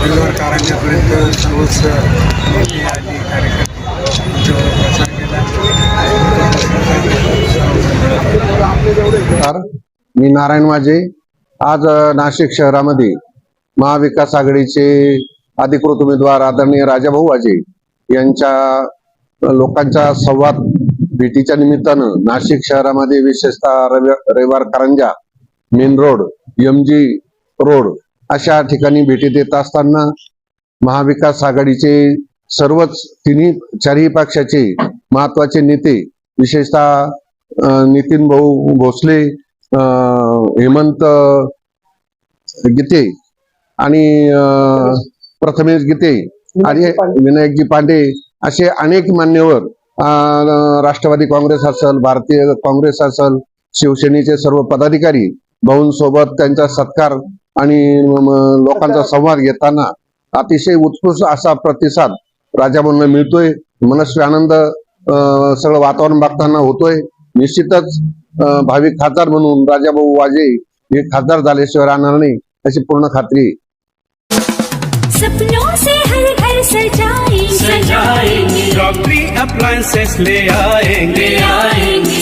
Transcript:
परिवार कारंजापर्यंत सर्वच नेते कार्यकर्ते प्रचार केला मी नारायण माझे आज नाशिक शहरामध्ये महाविकास आघाडीचे अधिकृत उमेदवार आदरणीय राजाभाऊ वाजे यांच्या लोकांच्या संवाद भेटीच्या निमित्तानं नाशिक शहरामध्ये विशेषतः Raviwar Karanja main road MG road अशा ठिकाणी भेटी देत असताना महाविकास आघाडीचे सर्वच तिन्ही चारही पक्षाचे महत्त्वाचे नेते विशेषतः नितीन भाऊ भोसले हेमंत गीते आणि प्रथमेश गीते आणि विनायकजी पांडे असे अनेक मान्यवर राष्ट्रवादी काँग्रेस असल भारतीय काँग्रेस असल शिवसेनेचे सर्व पदाधिकारी भाऊंसोबत त्यांचा सत्कार आणि लोकांचा संवाद घेताना अतिशय उत्कृष्ट असा प्रतिसाद राजाभाऊंना मिळतोय. मनस्वी आनंद अ, सगळं वातावरण बघताना होतोय. निश्चितच भावी खासदार म्हणून राजाभाऊ वाजे हे खासदार झाल्याशिवाय राहणार नाही अशी पूर्ण खात्री. आहे. सपनों से हर घर सजाएंगे. सजाएंगे. ले आएंगे. आएंगे.